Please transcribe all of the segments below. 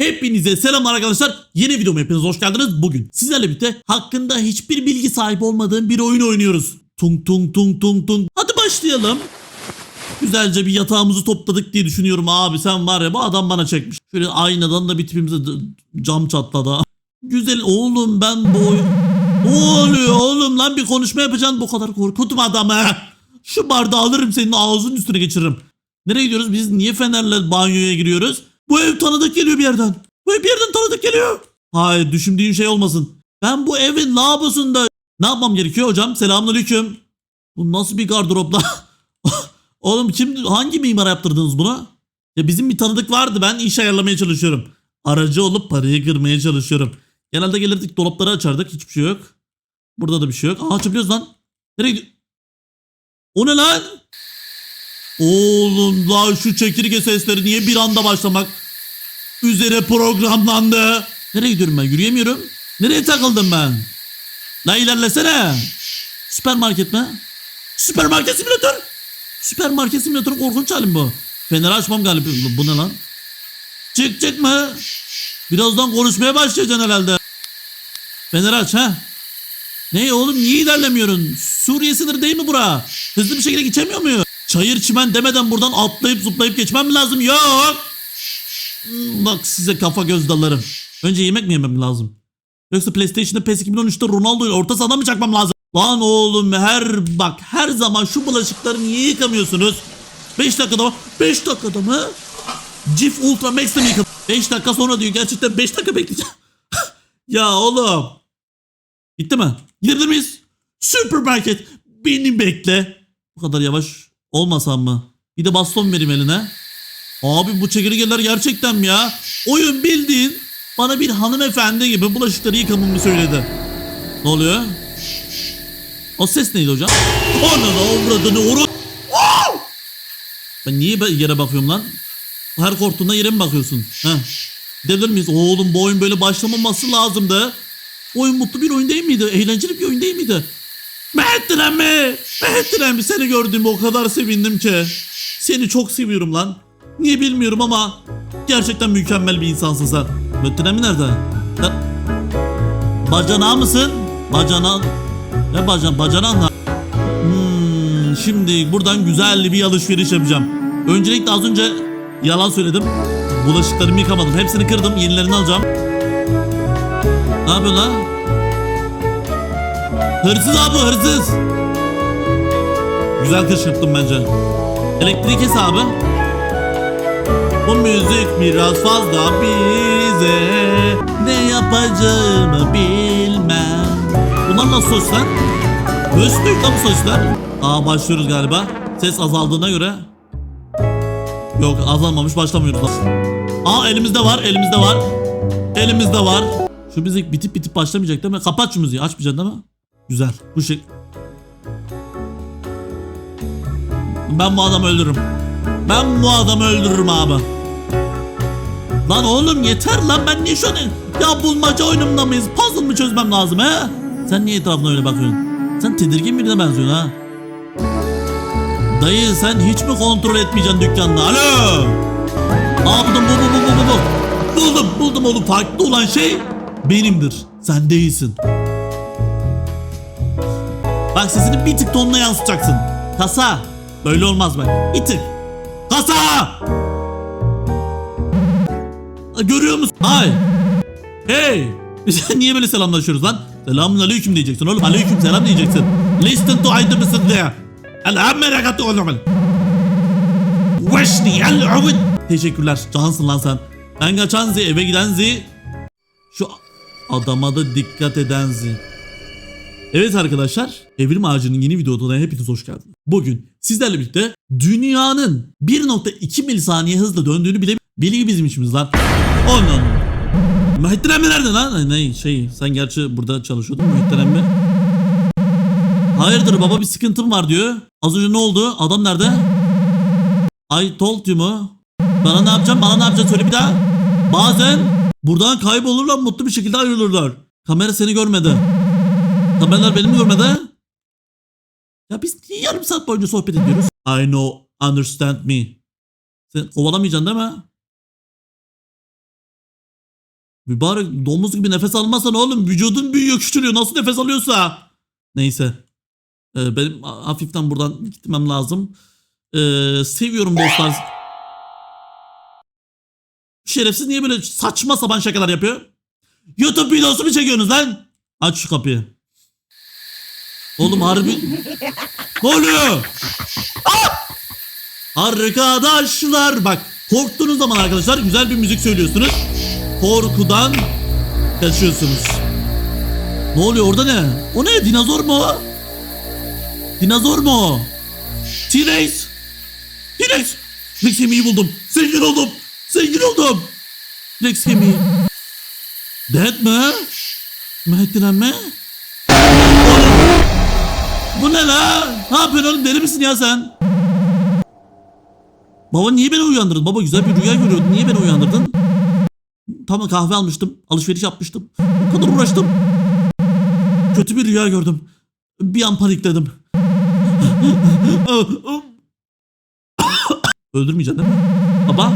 Hepinize selamlar arkadaşlar. Yeni videoma hepiniz hoş geldiniz. Bugün sizlerle birlikte hakkında hiçbir bilgi sahibi olmadığım bir oyun oynuyoruz. Tung tung tung tung tung. Hadi başlayalım. Güzelce bir yatağımızı topladık diye düşünüyorum abi. Sen var ya bu adam bana çekmiş. Şöyle aynadan da bir tipimize cam çatladı. Güzel oğlum ben bu oyun... Oluyor oğlum lan bir konuşma yapacaksın bu kadar korkutma adamı. Şu bardağı alırım senin ağzının üstüne geçiririm. Nereye gidiyoruz? Biz niye Fener'le banyoya giriyoruz? Bu ev tanıdık geliyor bir yerden. Bu ev bir yerden tanıdık geliyor. Hayır düşündüğün şey olmasın. Ben bu evin lavabosunda ne yapmam gerekiyor hocam? Selamünaleyküm. Bu nasıl bir gardırop lan? Oğlum kim hangi mimara yaptırdınız bunu? Ya bizim bir tanıdık vardı ben iş ayarlamaya çalışıyorum. Aracı olup parayı kırmaya çalışıyorum. Genelde gelirdik dolapları açardık hiçbir şey yok. Burada da bir şey yok. Aa açabiliyoruz lan. Nereye? O ne lan? Oğlum lan şu çekirge sesleri niye bir anda başlamak üzere programlandı? Nereye gidiyorum ben? Yürüyemiyorum. Nereye takıldım ben? La ilerlesene. Süpermarket mi? Süpermarket simülatör. Süpermarket simülatörü korkunç halim bu. Feneri açmam galiba. Bu ne lan? Çık çık mı? Birazdan konuşmaya başlayacaksın herhalde. Feneri aç ha. Ne oğlum niye ilerlemiyorsun? Suriye sınırı değil mi bura? Hızlı bir şekilde geçemiyor muyum? Çayır çimen demeden buradan atlayıp zıplayıp geçmem mi lazım? Yok. Hmm, Bak size kafa göz dallarım. Önce yemek mi yemem lazım? Yoksa PlayStation'da PES 2013'te Ronaldo ile orta sahada mı çakmam lazım? Lan oğlum her bak her zaman şu bulaşıkları niye yıkamıyorsunuz? 5 dakikada mı? 5 dakikada mı? Cif Ultra Max'te mi yıkadım? 5 dakika sonra diyor gerçekten 5 dakika bekleyeceğim. ya oğlum. Bitti mi? Gidebilir miyiz? Süpermarket. Beni bekle. Bu kadar yavaş olmasam mı? Bir de baston vereyim eline. Abi bu çekirgeler gerçekten mi ya? Oyun bildiğin bana bir hanımefendi gibi bulaşıkları yıkamamı söyledi. Ne oluyor? O ses neydi hocam? Ananı avradını oru... Ben niye yere bakıyorum lan? Her korktuğunda yere mi bakıyorsun? Heh. Gidebilir miyiz? Oğlum bu oyun böyle başlamaması lazımdı. Oyun mutlu bir oyun değil miydi? Eğlenceli bir oyun değil miydi? Mehettin mi? Mehettin mi? Seni gördüğüme o kadar sevindim ki. Seni çok seviyorum lan. Niye bilmiyorum ama gerçekten mükemmel bir insansın sen. Mehettin mi nerede? Lan, Bacanağı mısın? Bacana... Ne bacan? Bacanağı ne? Hmm, şimdi buradan güzel bir alışveriş yapacağım. Öncelikle az önce yalan söyledim. Bulaşıklarımı yıkamadım. Hepsini kırdım. Yenilerini alacağım. Ne yapıyorsun lan? Hırsız abi hırsız. Güzel kışkırttım bence. Elektriği kes abi. Bu müzik biraz fazla bize. Ne yapacağımı bilmem. Bunlar nasıl soslar? Lan bu soslar. Aa başlıyoruz galiba. Ses azaldığına göre. Yok azalmamış başlamıyoruz. Aa elimizde var elimizde var. Elimizde var. Şu müzik bitip bitip başlamayacak değil mi? Kapat şu müziği açmayacaksın değil mi? Güzel. Bu şey. Ben bu adamı öldürürüm. Ben bu adamı öldürürüm abi. Lan oğlum yeter lan ben niye şu an... Ya bulmaca oyunumda mıyız? Puzzle mı çözmem lazım he? Sen niye etrafına öyle bakıyorsun? Sen tedirgin birine benziyorsun ha. Dayı sen hiç mi kontrol etmeyeceksin dükkanını? Alo! Aa buldum bu bu bu bu bu bu. Buldum buldum oğlum farklı olan şey benimdir. Sen değilsin. Bak sesini bir tık tonuna yansıtacaksın. Kasa. Böyle olmaz bak. Bir tık. Kasa! Görüyor musun? Hay. Hey. Biz niye böyle selamlaşıyoruz lan? Selamun aleyküm diyeceksin oğlum. Aleyküm selam diyeceksin. Listen to aydı mısın diye. El merakatı oğlum. Veşni el ubud. Teşekkürler. Cansın lan sen. Ben kaçan zi eve giden zi. Şu adama da dikkat eden zi. Evet arkadaşlar, Evrim Ağacı'nın yeni videosuna hepiniz hoş geldiniz. Bugün sizlerle birlikte dünyanın 1.2 milisaniye hızla döndüğünü bile bilgi bizim işimiz lan. Onun. Muhittin emmi nerede lan? Ne şey sen gerçi burada çalışıyordun Muhittin emmi. Hayırdır baba bir sıkıntım var diyor. Az önce ne oldu? Adam nerede? I told you mu? Bana ne yapacağım? Bana ne yapacaksın? Söyle bir daha. Bazen buradan kaybolurlar mutlu bir şekilde ayrılırlar. Kamera seni görmedi. Kameralar beni mi görmedi? Ya biz niye yarım saat boyunca sohbet ediyoruz? I know, understand me. Sen kovalamayacaksın değil mi? Bari domuz gibi nefes almazsan oğlum vücudun büyüyor küçülüyor nasıl nefes alıyorsa. Neyse. Ee, benim hafiften buradan gitmem lazım. Ee, seviyorum dostlar. Şerefsiz niye böyle saçma sapan şakalar yapıyor? YouTube videosu mu çekiyorsunuz lan? Aç şu kapıyı. Oğlum harbi... ne oluyor? Arkadaşlar bak korktuğunuz zaman arkadaşlar güzel bir müzik söylüyorsunuz. Korkudan kaçıyorsunuz. Ne oluyor orada ne? O ne? Dinozor mu? Dinozor mu? T-Rex! T-Rex! Rex kemiği buldum. Zengin oldum. Zengin oldum. Rex kemiği. Dead mi? Mehdi'den mi? Bu ne la? Ne yapıyorsun oğlum? Deli misin ya sen? Baba niye beni uyandırdın? Baba güzel bir rüya görüyordun. Niye beni uyandırdın? Tamam kahve almıştım. Alışveriş yapmıştım. Bu kadar uğraştım. Kötü bir rüya gördüm. Bir an panikledim. Öldürmeyeceksin değil mi? Baba,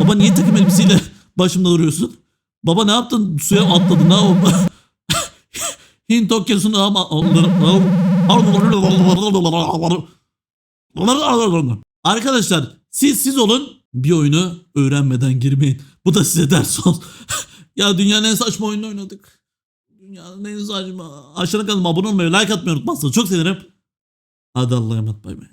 baba niye takım elbiseyle başımda duruyorsun? Baba ne yaptın? Suya atladın ha? Hint okyanusunu ama... Arkadaşlar siz siz olun bir oyunu öğrenmeden girmeyin. Bu da size ders ol. ya dünyanın en saçma oyununu oynadık. Dünyanın en saçma. Aşağıda kanalıma abone olmayı, like atmayı unutmazsanız çok sevinirim. Hadi Allah'a emanet bay bay.